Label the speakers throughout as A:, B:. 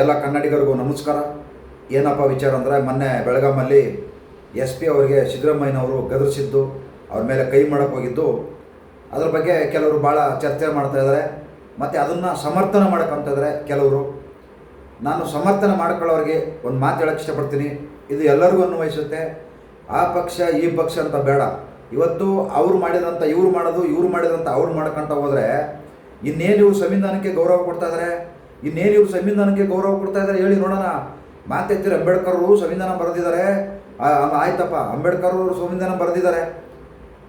A: ಎಲ್ಲ ಕನ್ನಡಿಗರಿಗೂ ನಮಸ್ಕಾರ. ಏನಪ್ಪ ವಿಚಾರ ಅಂದರೆ ಮೊನ್ನೆ ಬೆಳಗಾಮಲ್ಲಿ ಎಸ್ ಪಿ ಅವರಿಗೆ ಸಿದ್ದರಾಮಯ್ಯನವರು ಗದರಿಸಿದ್ದು, ಅವ್ರ ಮೇಲೆ ಕೈ ಮಾಡಕ್ಕೆ ಹೋಗಿದ್ದು. ಅದ್ರ ಬಗ್ಗೆ ಕೆಲವರು ಭಾಳ ಚರ್ಚೆ ಮಾಡ್ತಾ ಇದ್ದಾರೆ ಮತ್ತು ಅದನ್ನು ಸಮರ್ಥನೆ ಮಾಡಕ್ಕಂತ ಇದ್ದಾರೆ ಕೆಲವರು. ನಾನು ಸಮರ್ಥನೆ ಮಾಡ್ಕೊಳ್ಳೋರಿಗೆ ಒಂದು ಮಾತು ಹೇಳಕ್ಕೆ ಇಷ್ಟಪಡ್ತೀನಿ. ಇದು ಎಲ್ಲರಿಗೂ ಅನ್ವಯಿಸುತ್ತೆ. ಆ ಪಕ್ಷ, ಈ ಪಕ್ಷ ಅಂತ ಬೇಡ. ಇವತ್ತು ಅವ್ರು ಮಾಡಿದಂಥ ಇವ್ರು ಮಾಡೋದು, ಇವ್ರು ಮಾಡಿದಂಥ ಅವ್ರು ಮಾಡ್ಕೊಂತ ಹೋದರೆ ಇನ್ನೇನು ಇವ್ರು ಸಂವಿಧಾನಕ್ಕೆ ಗೌರವ ಕೊಡ್ತಾ ಇದ್ದಾರೆ ಇನ್ನೇನು ಇವರು ಸಂವಿಧಾನಕ್ಕೆ ಗೌರವ ಕೊಡ್ತಾ ಇದ್ದಾರೆ ಹೇಳಿ ನೋಡೋಣ. ಮಾತೆತ್ತಿರ ಅಂಬೇಡ್ಕರ್ ಅವರು ಸಂವಿಧಾನ ಬರೆದಿದ್ದಾರೆ. ಆಯ್ತಪ್ಪ ಅಂಬೇಡ್ಕರ್ ಅವರು ಸಂವಿಧಾನ ಬರೆದಿದ್ದಾರೆ.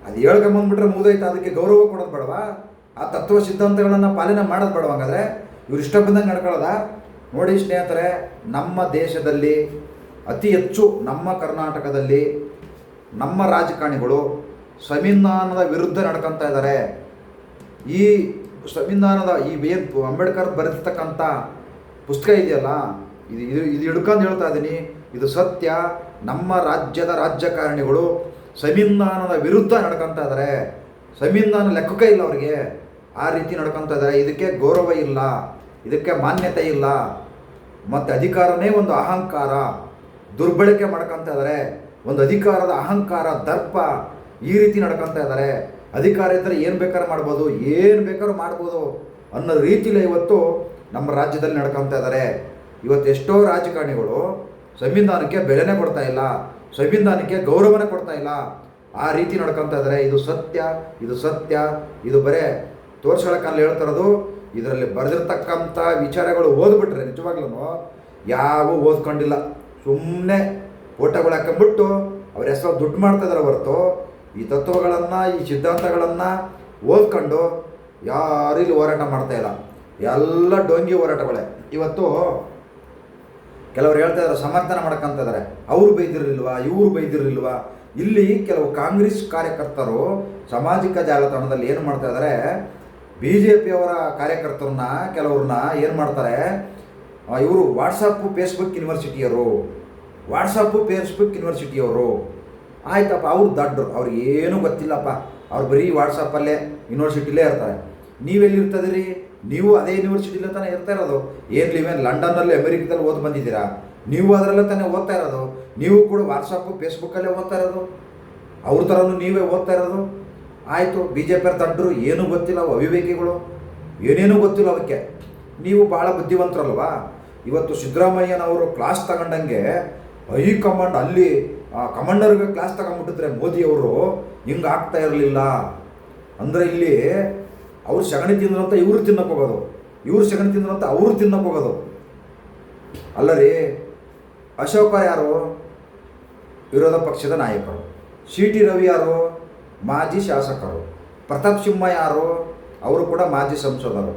A: ಅದು ಹೇಳ್ಕೊಂಬಂದ್ಬಿಟ್ರೆ ಮುಗ್ದೋಯ್ತು, ಅದಕ್ಕೆ ಗೌರವ ಕೊಡೋದು ಬೇಡವಾ? ಆ ತತ್ವ ಸಿದ್ಧಾಂತಗಳನ್ನು ಪಾಲನೆ ಮಾಡೋದು ಬೇಡವ ಹಂಗಾದ್ರೆ? ಇವ್ರು ಇಷ್ಟ ಬಂದಂಗೆ ನಡ್ಕೊಳ್ಳೋದ? ನೋಡಿ ಸ್ನೇಹಿತರೆ, ನಮ್ಮ ದೇಶದಲ್ಲಿ ಅತಿ ಹೆಚ್ಚು ನಮ್ಮ ಕರ್ನಾಟಕದಲ್ಲಿ ನಮ್ಮ ರಾಜಕಾರಣಿಗಳು ಸಂವಿಧಾನದ ವಿರುದ್ಧ ನಡ್ಕೊತಾ ಇದ್ದಾರೆ. ಈ ಸಂವಿಧಾನದ ಈ ಏನು ಅಂಬೇಡ್ಕರ್ ಬರೆದಿರ್ತಕ್ಕಂಥ ಪುಸ್ತಕ ಇದೆಯಲ್ಲ? ಇದು ಇದು ಇದು ಹಿಡ್ಕೊಂಡು ಹೇಳ್ತಾ ಇದ್ದೀನಿ ಇದು ಸತ್ಯ. ನಮ್ಮ ರಾಜ್ಯದ ರಾಜಕಾರಣಿಗಳು ಸಂವಿಧಾನದ ವಿರುದ್ಧ ನಡ್ಕೊತಾ ಇದ್ದಾರೆ ಸಂವಿಧಾನ ಲೆಕ್ಕಕ್ಕೆ ಇಲ್ಲ ಅವರಿಗೆ. ಆ ರೀತಿ ನಡ್ಕೊತಾ ಇದ್ದಾರೆ ಇದಕ್ಕೆ ಗೌರವ ಇಲ್ಲ. ಇದಕ್ಕೆ ಮಾನ್ಯತೆ ಇಲ್ಲ. ಮತ್ತು ಅಧಿಕಾರನೇ ಒಂದು ಅಹಂಕಾರ. ದುರ್ಬಳಕೆ ಮಾಡ್ಕೊತಾ ಇದ್ದಾರೆ ಒಂದು ಅಧಿಕಾರದ ಅಹಂಕಾರ, ದರ್ಪ ಈ ರೀತಿ ನಡ್ಕೊತಾ ಇದ್ದಾರೆ ಅಧಿಕಾರ ಇದ್ದರೆ ಏನು ಬೇಕಾದ್ರೂ ಮಾಡ್ಬೋದು, ಏನು ಬೇಕಾದ್ರೂ ಮಾಡ್ಬೋದು ಅನ್ನೋ ರೀತಿಲೇ ಇವತ್ತು ನಮ್ಮ ರಾಜ್ಯದಲ್ಲಿ ನಡ್ಕೊತಾ ಇದ್ದಾರೆ. ಇವತ್ತು ಎಷ್ಟೋ ರಾಜಕಾರಣಿಗಳು ಸಂವಿಧಾನಕ್ಕೆ ಬೆಲೆನೇ ಕೊಡ್ತಾ ಇಲ್ಲ, ಸಂವಿಧಾನಕ್ಕೆ ಗೌರವನೇ ಕೊಡ್ತಾ ಇಲ್ಲ. ಆ ರೀತಿ ನಡ್ಕೊತಾ ಇದ್ದಾರೆ. ಇದು ಸತ್ಯ ಇದು ಸತ್ಯ, ಇದು ಬರೇ ತೋರ್ಸ್ಕೊಳಕ್ಕಲ್ಲಿ ಹೇಳ್ತಿರೋದು ಇದರಲ್ಲಿ ಬರೆದಿರ್ತಕ್ಕಂಥ ವಿಚಾರಗಳು ಓದ್ಬಿಟ್ರೆ ನಿಜವಾಗ್ಲೂ ಯಾವ ಓದ್ಕೊಂಡಿಲ್ಲ. ಸುಮ್ಮನೆ ಓಟಗಳು ಹಾಕೊಂಡ್ಬಿಟ್ಟು ಅವ್ರ ಹೆಸರು ದುಡ್ಡು ಮಾಡ್ತಾ ಇದ್ದಾರೆ ಹೊರತು ಈ ತತ್ವಗಳನ್ನು, ಈ ಸಿದ್ಧಾಂತಗಳನ್ನು ಓದ್ಕೊಂಡು ಯಾರು ಇಲ್ಲಿ ಹೋರಾಟ ಮಾಡ್ತಾ ಇಲ್ಲ. ಎಲ್ಲ ಡೊಂಗಿ ಹೋರಾಟಗಳೇ. ಇವತ್ತು ಕೆಲವರು ಹೇಳ್ತಾ ಇದ್ದಾರೆ ಸಮರ್ಥನೆ ಮಾಡ್ಕಂತ ಇದ್ದಾರೆ ಅವ್ರು ಬೈದಿರಲಿಲ್ವಾ? ಇವ್ರು ಬೈದಿರಲಿಲ್ವಾ? ಇಲ್ಲಿ ಕೆಲವು ಕಾಂಗ್ರೆಸ್ ಕಾರ್ಯಕರ್ತರು ಸಾಮಾಜಿಕ ಜಾಲತಾಣದಲ್ಲಿ ಏನು ಮಾಡ್ತಾ ಇದ್ದಾರೆ ಬಿ ಜೆ ಪಿಯವರ ಕಾರ್ಯಕರ್ತರನ್ನ, ಕೆಲವ್ರನ್ನ ಏನು ಮಾಡ್ತಾರೆ ಇವರು ವಾಟ್ಸಪ್ಪು ಫೇಸ್ಬುಕ್ ಯೂನಿವರ್ಸಿಟಿಯವರು ವಾಟ್ಸಪ್ಪು ಫೇಸ್ಬುಕ್ ಯೂನಿವರ್ಸಿಟಿಯವರು ಆಯ್ತಪ್ಪ, ಅವ್ರು ದಡ್ಡರು ಅವ್ರಿಗೆ ಏನೂ ಗೊತ್ತಿಲ್ಲಪ್ಪ. ಅವ್ರು ಬರೀ ವಾಟ್ಸಪ್ಪಲ್ಲೇ ಯೂನಿವರ್ಸಿಟಿಲೇ ಇರ್ತಾರೆ. ನೀವೆಲ್ಲಿರ್ತದಿರಿ ನೀವು ಅದೇ ಯೂನಿವರ್ಸಿಟಿಲೇ ತಾನೇ ಇರ್ತಾ ಇರೋದು. ಏನು ನೀವೇನು ಲಂಡನ್ನಲ್ಲಿ ಅಮೆರಿಕದಲ್ಲಿ ಓದಿ ಬಂದಿದ್ದೀರಾ? ನೀವು ಅದರಲ್ಲೇ ತಾನೇ ಓದ್ತಾ ಇರೋದು. ನೀವು ಕೂಡ ವಾಟ್ಸಪ್ಪು ಫೇಸ್ಬುಕ್ಕಲ್ಲೇ ಓದ್ತಾ ಇರೋದು. ಅವ್ರ ಥರನೂ ನೀವೇ ಓದ್ತಾ ಇರೋದು. ಆಯಿತು ಬಿ ಜೆ ಪಿಯವ್ರ ದಡ್ಡರು ಏನೂ ಗೊತ್ತಿಲ್ಲ ಅವು ಅವಿವೇಕಿಗಳು. ಏನೇನೂ ಗೊತ್ತಿಲ್ಲ ಅವಕ್ಕೆ ನೀವು ಭಾಳ ಬುದ್ಧಿವಂತರಲ್ವಾ? ಇವತ್ತು ಸಿದ್ದರಾಮಯ್ಯನವರು ಕ್ಲಾಸ್ ತಗೊಂಡಂಗೆ ಹೈಕಮಾಂಡ್ ಅಲ್ಲಿ ಕಮಾಂಡರ್ಗೆ ಕ್ಲಾಸ್ ತಗೊಂಡ್ಬಿಟ್ಟಿದ್ರೆ ಮೋದಿಯವರು ಹಿಂಗೆ ಆಗ್ತಾ ಇರಲಿಲ್ಲ. ಅಂದರೆ ಇಲ್ಲಿ ಅವ್ರು ಸಗಣಿ ತಿಂದ್ರಂತ ಇವರು ತಿನ್ನಕ್ಕೆ ಹೋಗೋದು. ಇವ್ರು ಸಗಣಿ ತಿಂದ್ರಂತ ಅವರು ತಿನ್ನಕ್ಕೆ ಹೋಗೋದು. ಅಲ್ಲ ರೀ ಅಶೋಕ ಯಾರು? ವಿರೋಧ ಪಕ್ಷದ ನಾಯಕರು. ಸಿ ಟಿ ರವಿ ಯಾರು? ಮಾಜಿ ಶಾಸಕರು. ಪ್ರತಾಪ್ ಸಿಂಹ ಯಾರು? ಅವರು ಕೂಡ ಮಾಜಿ ಸಂಸದರು.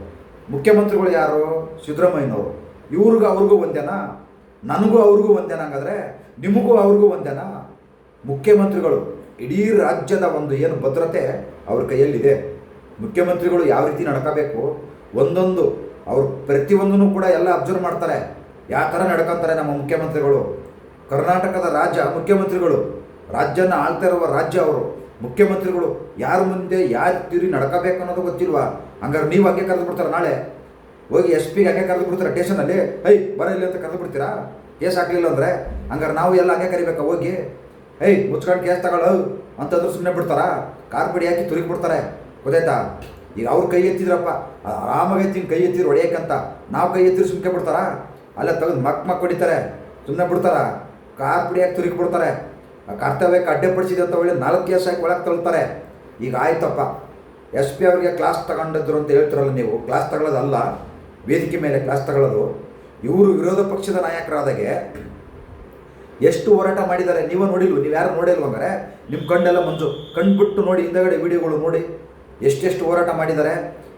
A: ಮುಖ್ಯಮಂತ್ರಿಗಳು ಯಾರು? ಸಿದ್ದರಾಮಯ್ಯನವರು. ಇವ್ರಿಗೂ ಅವ್ರಿಗೂ ಒಂದೇನಾ? ನನಗೂ ಅವ್ರಿಗೂ ಒಂದೇನಾ ನಿಮಗೂ ಅವ್ರಿಗೂ ಒಂದೇನಾ? ಮುಖ್ಯಮಂತ್ರಿಗಳು, ಇಡೀ ರಾಜ್ಯದ ಒಂದು ಏನು ಭದ್ರತೆ ಅವ್ರ ಕೈಯಲ್ಲಿದೆ. ಮುಖ್ಯಮಂತ್ರಿಗಳು ಯಾವ ರೀತಿ ನಡ್ಕೋಬೇಕು? ಒಂದೊಂದು, ಅವ್ರು ಪ್ರತಿಯೊಂದನ್ನು ಕೂಡ ಎಲ್ಲ ಅಬ್ಸರ್ವ್ ಮಾಡ್ತಾರೆ. ಯಾವ ಥರ ನಡ್ಕೊತಾರೆ ನಮ್ಮ ಮುಖ್ಯಮಂತ್ರಿಗಳು. ಕರ್ನಾಟಕದ ರಾಜ್ಯ ಮುಖ್ಯಮಂತ್ರಿಗಳು, ರಾಜ್ಯನ ಆಳ್ತಾ ಇರುವ ರಾಜ್ಯ ಅವರು, ಮುಖ್ಯಮಂತ್ರಿಗಳು ಯಾರ ಮುಂದೆ ಯಾರ ತಿರಿ ನಡ್ಕೋಬೇಕು ಅನ್ನೋದು ಗೊತ್ತಿಲ್ವಾ? ಹಂಗಾರೆ ನೀವು ಹಂಗೆ ಕರೆದು ಬಿಡ್ತಾರೆ ನಾಳೆ? ಹೋಗಿ ಎಸ್ ಪಿಗೆ ಹಂಗೆ ಕರೆದು ಬಿಡ್ತಾರೆ ಸ್ಟೇಷನಲ್ಲಿ ಐ ಬರ ಇಲ್ಲಿ ಅಂತ ಕರೆದು ಬಿಡ್ತೀರಾ ಕೇಸ್ ಹಾಕ್ಲಿಲ್ಲ ಅಂದರೆ ಹಂಗಾರೆ ನಾವು ಎಲ್ಲ ಹಂಗೆ ಕರಿಬೇಕಾ? ಹೋಗಿ, ಏಯ್, ಮುಚ್ಕೊಂಡು ಕೇಸ್ ತಗೊಳ್ಳೋ. ಅಂತಂದ್ರೆ ಸುಮ್ಮನೆ ಬಿಡ್ತಾರಾ? ಕಾರ್ ಪಡಿ ಹಾಕಿ ತುರುಗಿ ಬಿಡ್ತಾರೆ. ಗೊತ್ತಾಯ್ತಾ? ಈಗ ಅವ್ರ ಕೈ ಎತ್ತಿದ್ರಪ್ಪ. ಆರಾಮಾಗಿ ಎತ್ತಿನ ಕೈ ಎತ್ತಿದ್ರು ಹೊಡೆಯಕ್ಕಂತ ನಾವು ಕೈ ಎತ್ತಿದ್ರು ಸುಮ್ಮನೆ ಬಿಡ್ತಾರಾ? ಅಲ್ಲ ತೆಗೆದು ಮಕ್ ಮಕ್ ಹೊಡಿತಾರೆ. ಸುಮ್ಮನೆ ಬಿಡ್ತಾರ? ಕಾರ್ ಪುಡಿ ಹಾಕಿ ತುರುಗಿ ಬಿಡ್ತಾರೆ. ಕರ್ತವ್ಯಕ್ಕೆ ಅಡ್ಡಪಡಿಸಿದೆ ಅಂತ ಒಳ್ಳೆ ನಾಲ್ಕು ಕೇಸ್ ಹಾಕಿ ಒಳಗೆ ತಳ್ತಾರೆ. ಈಗ ಆಯ್ತಪ್ಪ. ಎಸ್ ಪಿ ಅವರಿಗೆ ಕ್ಲಾಸ್ ತಗೊಂಡಿದ್ರು ಅಂತ ಹೇಳ್ತಿರಲ್ಲ ನೀವು? ಕ್ಲಾಸ್ ತಗೊಳ್ಳೋದಲ್ಲ. ವೇದಿಕೆ ಮೇಲೆ ಕ್ಲಾಸ್ ತಗೊಳ್ಳೋದು. ಇವರು ವಿರೋಧ ಪಕ್ಷದ ನಾಯಕರಾದಾಗೆ ಎಷ್ಟು ಹೋರಾಟ ಮಾಡಿದ್ದಾರೆ ನೀವು ನೋಡಿಲ್ವ? ನೀವು ಯಾರು ನೋಡಿಲ್ವ ಅಂದರೆ ನಿಮ್ಮ ಕಣ್ಣೆಲ್ಲ ಮಂಜು. ಕಣ್ಬಿಟ್ಟು ನೋಡಿ ಹಿಂದಗಡೆ ವಿಡಿಯೋಗಳು ನೋಡಿ ಎಷ್ಟೆಷ್ಟು ಹೋರಾಟ ಮಾಡಿದ್ದಾರೆ.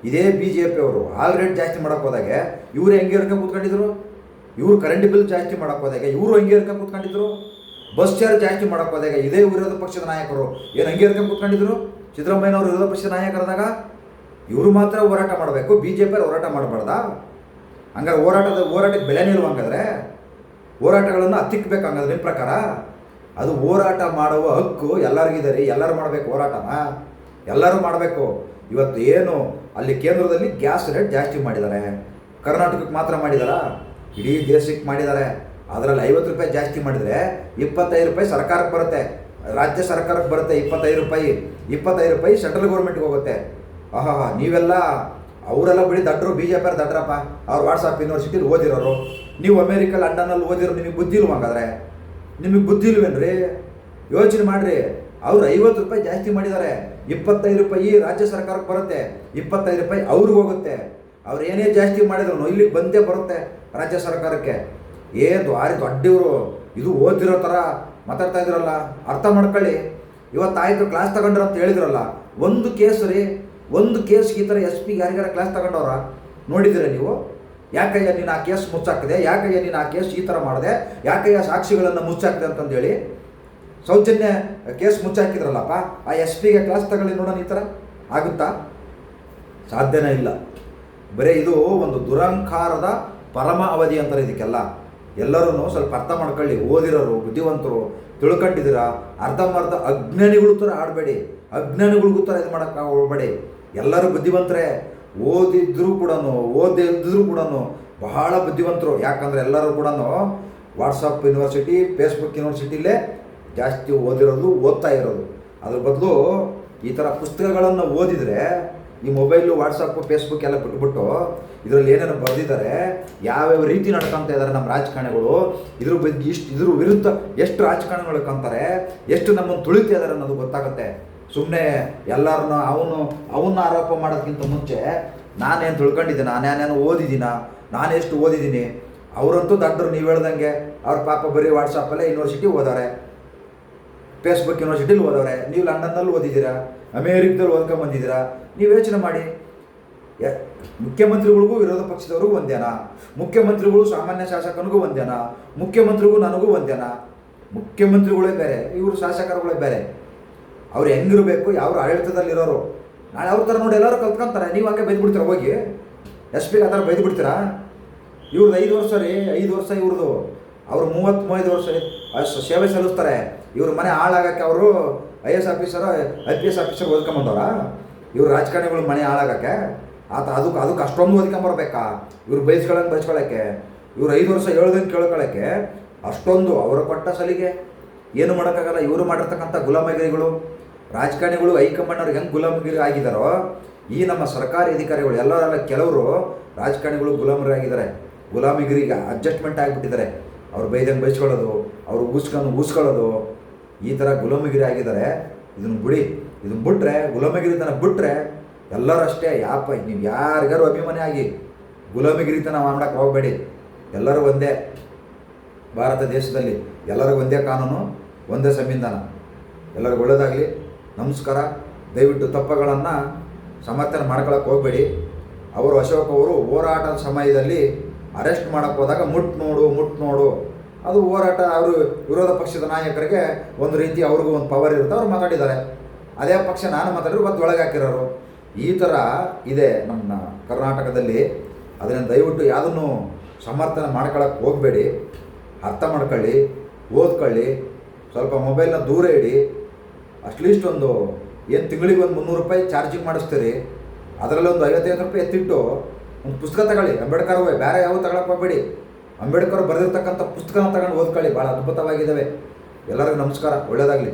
A: ಇದೇ ಬಿ ಜೆ ಪಿ ಅವರು ಆಲ್ ರೇಟ್ ಜಾಸ್ತಿ ಮಾಡೋಕೆ ಹೋದಾಗೆ ಇವರು ಹೆಂಗೆ ಇರ್ಕೊಂಡು ಕೂತ್ಕೊಂಡಿದ್ರು? ಇವರು ಕರೆಂಟ್ ಬಿಲ್ ಜಾಸ್ತಿ ಮಾಡೋಕೆ ಹೋದಾಗ ಇವರು ಹಂಗೆ ಇರ್ಕೊಂಡು ಕೂತ್ಕೊಂಡಿದ್ರು? ಬಸ್ ಚಾರ್ಜ್ ಜಾಸ್ತಿ ಮಾಡೋಕೆ ಹೋದಾಗ ಇದೇ ವಿರೋಧ ಪಕ್ಷದ ನಾಯಕರು ಏನು ಹಂಗೆ ಇರ್ಕೊಂಡು ಕೂತ್ಕೊಂಡಿದ್ರು? ಸಿದ್ದರಾಮಯ್ಯನವರು ವಿರೋಧ ಪಕ್ಷದ ನಾಯಕರಾದಾಗ ಇವರು ಮಾತ್ರ ಹೋರಾಟ ಮಾಡಬೇಕು. ಬಿ ಜೆ ಪಿಯವ್ರು ಹೋರಾಟ ಮಾಡಬಾರ್ದಾ? ಹಂಗಾರೆ ಹೋರಾಟದ ಹೋರಾಟಕ್ಕೆ ಬೆಲೆನೇ ಇಲ್ವ ಹಂಗಾದ್ರೆ ಹೋರಾಟಗಳನ್ನು ಹತ್ತಿಕ್ಬೇಕು ಹಂಗಾದ್ರೆ ನಿಮ್ಮ ಪ್ರಕಾರ? ಅದು ಹೋರಾಟ ಮಾಡುವ ಹಕ್ಕು ಎಲ್ಲರಿಗಿದೆ ರೀ. ಎಲ್ಲರೂ ಮಾಡಬೇಕು ಹೋರಾಟನ. ಎಲ್ಲರೂ ಮಾಡಬೇಕು. ಇವತ್ತು ಏನು ಅಲ್ಲಿ ಕೇಂದ್ರದಲ್ಲಿ ಗ್ಯಾಸ್ ರೇಟ್ ಜಾಸ್ತಿ ಮಾಡಿದ್ದಾರೆ. ಕರ್ನಾಟಕಕ್ಕೆ ಮಾತ್ರ ಮಾಡಿದಾರಾ? ಇಡೀ ದೇಶಕ್ಕೆ ಮಾಡಿದ್ದಾರೆ. ಅದರಲ್ಲಿ ಐವತ್ತು ರೂಪಾಯಿ ಜಾಸ್ತಿ ಮಾಡಿದರೆ ಇಪ್ಪತ್ತೈದು ರೂಪಾಯಿ ಸರ್ಕಾರಕ್ಕೆ ಬರುತ್ತೆ. ರಾಜ್ಯ ಸರ್ಕಾರಕ್ಕೆ ಬರುತ್ತೆ ಇಪ್ಪತ್ತೈದು ರೂಪಾಯಿ. ಇಪ್ಪತ್ತೈದು ರೂಪಾಯಿ ಸೆಂಟ್ರಲ್ ಗೌರ್ಮೆಂಟ್ಗೆ ಹೋಗುತ್ತೆ. ಆಹಾ ನೀವೆಲ್ಲ ಅವರೆಲ್ಲ ಬಿಡಿ ದಡ್ರು ಬಿ ಜೆ ಪಿ ದಡ್ರಪ್ಪ ಅವ್ರು ವಾಟ್ಸಪ್ ಯೂನಿವರ್ಸಿಟಿಲಿ ಓದಿರೋರು. ನೀವು ಅಮೇರಿಕ ಲಂಡನಲ್ಲಿ ಓದಿರೋ ನಿಮಗೆ ಬುದ್ಧಿ ಇಲ್ವ ಹಂಗಾದ್ರೆ? ನಿಮಗೆ ಬುದ್ಧಿ ಇಲ್ವೇನ್ರಿ? ಯೋಚನೆ ಮಾಡಿರಿ. ಅವ್ರು ಐವತ್ತು ರೂಪಾಯಿ ಜಾಸ್ತಿ ಮಾಡಿದ್ದಾರೆ. ಇಪ್ಪತ್ತೈದು ರೂಪಾಯಿ ರಾಜ್ಯ ಸರ್ಕಾರಕ್ಕೆ ಬರುತ್ತೆ. ಇಪ್ಪತ್ತೈದು ರೂಪಾಯಿ ಅವ್ರಿಗೆ ಹೋಗುತ್ತೆ. ಅವ್ರು ಏನೇ ಜಾಸ್ತಿ ಮಾಡಿದ್ರು ಇಲ್ಲಿಗೆ ಬಂದೇ ಬರುತ್ತೆ ರಾಜ್ಯ ಸರ್ಕಾರಕ್ಕೆ. ಏನು ದ್ವಾರಿ ದೊಡ್ಡವರು. ಇದು ಓದಿರೋ ಥರ ಮಾತಾಡ್ತಾ ಇದ್ರಲ್ಲ. ಅರ್ಥ ಮಾಡ್ಕೊಳ್ಳಿ. ಇವತ್ತು ಆಯಿತು ಕ್ಲಾಸ್ ತಗೊಂಡ್ರು ಅಂತ ಹೇಳಿದ್ರಲ್ಲ. ಒಂದು ಕೇಸ್ ರೀ ಒಂದು ಕೇಸ್ ಈ ಥರ ಎಸ್ ಪಿ ಯಾರಿಗಾರ ಕ್ಲಾಸ್ ತಗೊಂಡವ್ರ ನೋಡಿದಿರ ನೀವು? ಯಾಕಯ್ಯ ನೀನು ಆ ಕೇಸ್ ಮುಚ್ಚಾಕಿದೆ? ಯಾಕಯ್ಯ ನೀನು ಆ ಕೇಸ್ ಈ ಥರ ಮಾಡಿದೆ? ಯಾಕಯ್ಯ ಸಾಕ್ಷಿಗಳನ್ನು ಮುಚ್ಚಾಕಿದೆ ಅಂತಂದೇಳಿ? ಸೌಜನ್ಯ ಕೇಸ್ ಮುಚ್ಚಾಕಿದ್ರಲ್ಲಪ್ಪ, ಆ ಎಸ್ ಪಿಗೆ ಕ್ಲಾಸ್ ತಗೊಳ್ಳಿ ನೋಡೋಣ ಈ ಥರ ಆಗುತ್ತಾ? ಸಾಧ್ಯನೇ ಇಲ್ಲ. ಬರೀ ಇದು ಒಂದು ದುರಂಕಾರದ ಪರಮ ಅವಧಿ ಅಂತಾರೆ ಇದಕ್ಕೆಲ್ಲ. ಎಲ್ಲರೂ ಸ್ವಲ್ಪ ಅರ್ಥ ಮಾಡ್ಕೊಳ್ಳಿ. ಓದಿರೋರು, ಬುದ್ಧಿವಂತರು, ತಿಳ್ಕೊಂಡಿದ್ದೀರಾ? ಅರ್ಧಂಬರ್ಧ ಅಜ್ಞಾನಿಗಳು ಥರ ಆಡಬೇಡಿ. ಅಜ್ಞಾನಿಗಳಿಗೂ ಥರ ಇದು ಮಾಡೋಕ್ಕೆ ಹೋಗ್ಬೇಡಿ ಎಲ್ಲರೂ ಬುದ್ಧಿವಂತರೇ. ಓದಿದ್ರು ಕೂಡ ಓದಿದ್ರು ಕೂಡ ಬಹಳ ಬುದ್ಧಿವಂತರು. ಯಾಕಂದರೆ ಎಲ್ಲರೂ ಕೂಡ ವಾಟ್ಸಪ್ ಯೂನಿವರ್ಸಿಟಿ, ಫೇಸ್ಬುಕ್ ಯೂನಿವರ್ಸಿಟಿಲೇ ಜಾಸ್ತಿ ಓದಿರೋದು, ಓದ್ತಾ ಇರೋದು. ಅದ್ರ ಬದಲು ಈ ಥರ ಪುಸ್ತಕಗಳನ್ನು ಓದಿದರೆ ಈ ಮೊಬೈಲು ವಾಟ್ಸಪ್ಪು ಫೇಸ್ಬುಕ್ ಎಲ್ಲ ಬಿಟ್ಬಿಟ್ಟು ಇದರಲ್ಲಿ ಏನೇನು ಬರೆದಿದ್ದಾರೆ, ಯಾವ್ಯಾವ ರೀತಿ ನಡ್ಕೊಂತ ಇದ್ದಾರೆ ನಮ್ಮ ರಾಜಕಾರಣಿಗಳು, ಇದ್ರ ಬಗ್ಗೆ ಇಷ್ಟು, ಇದ್ರ ವಿರುದ್ಧ ಎಷ್ಟು ರಾಜಕಾರಣಿಗಳು ಕಂತಾರೆ, ಎಷ್ಟು ನಮ್ಮನ್ನು ತುಳಿತಾ ಇದ್ದಾರೆ ಅನ್ನೋದು ಗೊತ್ತಾಗುತ್ತೆ. ಸುಮ್ಮನೆ ಎಲ್ಲರನ್ನ ಅವನು, ಅವನ್ನ ಆರೋಪ ಮಾಡೋದಕ್ಕಿಂತ ಮುಂಚೆ ನಾನೇನು ತಿಳ್ಕೊಂಡಿದ್ದೆ ನಾನೇನೇನು ಓದಿದ್ದೀನ ಎಷ್ಟು ಓದಿದ್ದೀನಿ? ಅವರಂತೂ ದಡ್ಡರು ನೀವು ಹೇಳ್ದಂಗೆ ಅವ್ರ ಪಾಪ ಬರೀ ವಾಟ್ಸಪ್ಪಲ್ಲೇ ಯೂನಿವರ್ಸಿಟಿ ಓದವ್ರೆ ಫೇಸ್ಬುಕ್ ಯೂನಿವರ್ಸಿಟಿಲಿ ಓದವ್ರೆ ನೀವು ಲಂಡನ್ನಲ್ಲಿ ಓದಿದ್ದೀರಾ? ಅಮೇರಿಕದಲ್ಲಿ ಓದ್ಕೊಂಡ್ ಬಂದಿದ್ದೀರಾ? ನೀವು ಯೋಚನೆ ಮಾಡಿ. ಮುಖ್ಯಮಂತ್ರಿಗಳಿಗೂ ವಿರೋಧ ಪಕ್ಷದವ್ರಿಗೂ ಒಂದೇನಾ ಮುಖ್ಯಮಂತ್ರಿಗಳು ಸಾಮಾನ್ಯ ಶಾಸಕನಿಗೂ ಒಂದೇನಾ ಮುಖ್ಯಮಂತ್ರಿಗೂ ನನಗೂ ಒಂದೇನಾ ಮುಖ್ಯಮಂತ್ರಿಗಳೇ ಬೇರೆ, ಇವರು ಶಾಸಕರುಗಳೇ ಬೇರೆ. ಅವ್ರು ಹೆಂಗಿರಬೇಕು ಯಾವ ಆಡಳಿತದಲ್ಲಿರೋರು. ನಾಳೆ ಅವ್ರ ಥರ ನೋಡಿ ಎಲ್ಲರೂ ಕಲ್ತ್ಕೊಂತಾರೆ. ನೀವು ಹಂಗೆ ಬೈದ್ಬಿಡ್ತೀರಾ ಹೋಗಿ? ಎಸ್ ಪಿಗೆ ಆ ಥರ ಬೈದ್ಬಿಡ್ತೀರಾ? ಇವ್ರದ್ದು ಐದು ವರ್ಷ ರೀ, ಐದು ವರ್ಷ ಇವ್ರದ್ದು ಅವ್ರು ಮೂವತ್ತು ಮೂವೈದು ವರ್ಷ ಸೇವೆ ಸಲ್ಲಿಸ್ತಾರೆ. ಇವ್ರ ಮನೆ ಹಾಳಾಗಕ್ಕೆ ಅವರು I S officer, I P S officer ಓದ್ಕೊಂಬಂದವ್ರ? ಇವ್ರು ರಾಜಕಾರಣಿಗಳು ಮನೆ ಹಾಳಾಗಕ್ಕೆ? ಆತ ಅದಕ್ಕೆ ಅದಕ್ಕೆ ಅಷ್ಟೊಂದು ಓದ್ಕೊಂಬರ್ಬೇಕಾ? ಇವ್ರು ಬೈಸ್ಕೊಳ್ಳೋಂಗೆ ಬೈಸ್ಕೊಳ್ಳೋಕ್ಕೆ ಇವ್ರು ಐದು ವರ್ಷ ಹೇಳ್ದಂಗೆ ಕೇಳ್ಕೊಳ್ಳೋಕ್ಕೆ ಅಷ್ಟೊಂದು, ಅವರು ಕೊಟ್ಟ ಸಲಿಗೆ. ಏನು ಮಾಡೋಕ್ಕಾಗಲ್ಲ, ಇವರು ಮಾಡಿರ್ತಕ್ಕಂಥ ಗುಲಾಮಗಿರಿಗಳು, ರಾಜಕಾರಣಿಗಳು ಹೈಕಮಾಂಡ್ ಅವ್ರಿಗೆ ಹೆಂಗೆ ಗುಲಾಮಗಿರಿ ಆಗಿದ್ದಾರೋ ಈ ನಮ್ಮ ಸರ್ಕಾರಿ ಅಧಿಕಾರಿಗಳು, ಎಲ್ಲರೆಲ್ಲ, ಕೆಲವರು ರಾಜಕಾರಣಿಗಳು ಗುಲಾಮರಿ ಆಗಿದ್ದಾರೆ. ಗುಲಾಮಿಗಿರಿಗೆ ಅಡ್ಜಸ್ಟ್ಮೆಂಟ್ ಆಗಿಬಿಟ್ಟಿದ್ದಾರೆ. ಅವ್ರು ಬೈದಂಗೆ ಬೈಸ್ಕೊಳ್ಳೋದು, ಅವ್ರು ಊಸ್ಕೊಂಡು ಊಸ್ಕೊಳ್ಳೋದು, ಈ ಥರ ಗುಲಾಮಗಿರಿ ಆಗಿದ್ದಾರೆ. ಇದನ್ನು ಬಿಡಿ ಇದನ್ನು ಬಿಟ್ರೆ ಗುಲಾಮಗಿರಿತನ ಬಿಟ್ಟರೆ ಎಲ್ಲರೂ ಅಷ್ಟೇ ಯಾಪ, ನೀವು ಯಾರಿಗಾರು ಅಭಿಮಾನಿ ಆಗಿ ಗುಲಾಮಗಿರಿತನ ಮಾಡೋಕ್ಕೆ ಹೋಗಬೇಡಿ. ಎಲ್ಲರೂ ಒಂದೇ. ಭಾರತ ದೇಶದಲ್ಲಿ ಎಲ್ಲರಿಗೂ ಒಂದೇ ಕಾನೂನು, ಒಂದೇ ಸಂವಿಧಾನ. ಎಲ್ಲರಿಗೂ ಒಳ್ಳೆಯದಾಗಲಿ ನಮಸ್ಕಾರ. ದಯವಿಟ್ಟು ತಪ್ಪುಗಳನ್ನು ಸಮರ್ಥನೆ ಮಾಡ್ಕೊಳಕ್ಕೆ ಹೋಗಬೇಡಿ. ಅವರು ಅಶೋಕ್ ಅವರು ಹೋರಾಟದ ಸಮಯದಲ್ಲಿ ಅರೆಸ್ಟ್ ಮಾಡೋಕ್ಕೆ ಹೋದಾಗ ಮುಟ್ ನೋಡು ಮುಟ್ ನೋಡು. ಅದು ಹೋರಾಟ, ಅವರು ವಿರೋಧ ಪಕ್ಷದ ನಾಯಕರಿಗೆ ಒಂದು ರೀತಿ ಅವ್ರಿಗೂ ಒಂದು ಪವರ್ ಇರುತ್ತೆ. ಅವ್ರು ಮಾತಾಡಿದ್ದಾರೆ. ಅದೇ ಪಕ್ಷ ನಾನು ಮಾತಾಡಿದ್ರು, ಮತ್ತೆ ಒಳಗೆ ಹಾಕಿರೋರು. ಈ ಥರ ಇದೆ ನಮ್ಮ ಕರ್ನಾಟಕದಲ್ಲಿ. ಅದನ್ನು ದಯವಿಟ್ಟು ಯಾವುದನ್ನು ಸಮರ್ಥನೆ ಮಾಡ್ಕೊಳಕ್ಕೆ ಹೋಗಬೇಡಿ. ಅರ್ಥ ಮಾಡ್ಕೊಳ್ಳಿ, ಓದ್ಕೊಳ್ಳಿ, ಸ್ವಲ್ಪ ಮೊಬೈಲ್ನ ದೂರ ಇಡಿ. ಅಟ್ಲೀಸ್ಟ್ ಒಂದು ಏನು ತಿಂಗಳಿಗೆ ಒಂದು ಮುನ್ನೂರು ರೂಪಾಯಿ ಚಾರ್ಜಿಂಗ್ ಮಾಡಿಸ್ತೀರಿ. ಅದರಲ್ಲಿ ಒಂದು ಐವತ್ತೈದು ರೂಪಾಯಿ ಎತ್ತಿಟ್ಟು ಒಂದು ಪುಸ್ತಕ ತಗೊಳ್ಳಿ. ಅಂಬೇಡ್ಕರ್ ಹೋಗಿ ಬೇರೆ ಯಾವ ತಗೊಳಕ್ಕೆ ಹೋಗಬೇಡಿ. ಅಂಬೇಡ್ಕರ್ ಬರೆದಿರ್ತಕ್ಕಂಥ ಪುಸ್ತಕನ ತಗೊಂಡು ಓದ್ಕೊಳ್ಳಿ. ಭಾಳ ಅದ್ಭುತವಾಗಿದ್ದಾವೆ. ಎಲ್ಲರಿಗೂ ನಮಸ್ಕಾರ. ಒಳ್ಳೆಯದಾಗಲಿ